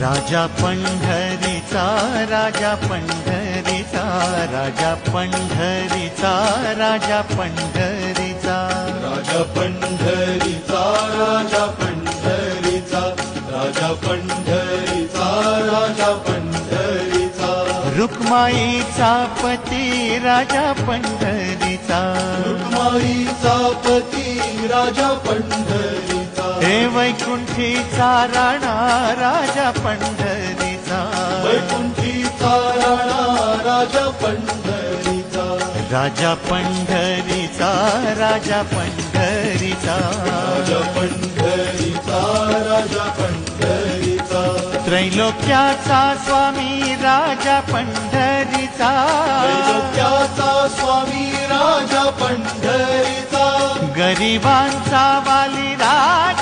राजा पंढरीचा राजा पंढरीचा राजा पंढरीचा राजा पंढरीचा. राजा पंढरीचा राजा पंढरीचा राजा पंढरीचा राजा पंढरीचा. रुक्माईचा पती राजा पंढरीचा. रुक्माईचा पती राजा हे वैकुंठीचा राणा राजा पंढरीचा। वैकुंठीचा राणा राजा पंढरीचा। राजा पंढरीचा राजा पंढरीचा। राजा पंढरीचा राजा पंढरीचा। त्रैलोक्याचा स्वामी राजा पंढरीचा। त्रैलोक्याचा स्वामी राजा पंढरीचा। गरिबांचा वाली राजा